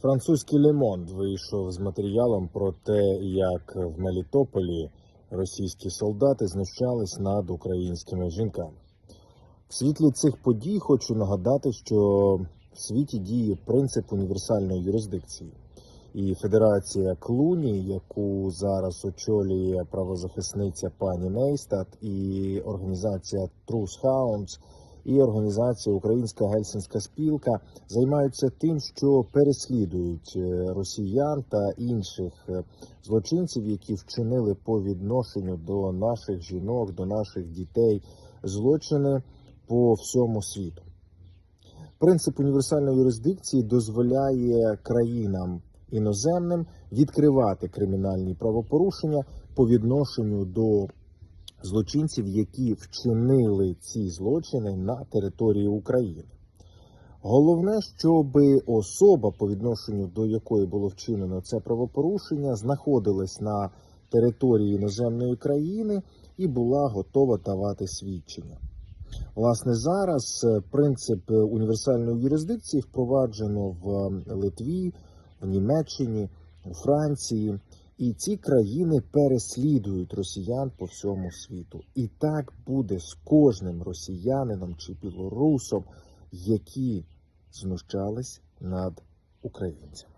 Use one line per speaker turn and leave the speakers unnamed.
Французький Лемонд вийшов з матеріалом про те, як в Мелітополі російські солдати знущались над українськими жінками. В світлі цих подій хочу нагадати, що в світі діє принцип універсальної юрисдикції. І Федерація Клуні, яку зараз очолює правозахисниця пані Нейстат, і організація Truth Hounds, і організація Українська гельсінська спілка займаються тим, що переслідують е, росіян та інших е, злочинців, які вчинили по відношенню до наших жінок, до наших дітей злочини по всьому світу. Принцип універсальної юрисдикції дозволяє країнам іноземним відкривати кримінальні правопорушення по відношенню до злочинців, які вчинили ці злочини на території України. Головне, щоб особа, по відношенню до якої було вчинено це правопорушення, знаходилась на території іноземної країни і була готова давати свідчення. Власне, зараз е, принцип е, універсальної юрисдикції впроваджено в е, Литві, в Німеччині, у Франції, і ці країни переслідують росіян по всьому світу. І так буде з кожним росіянином чи білорусом, які знущались над українцями.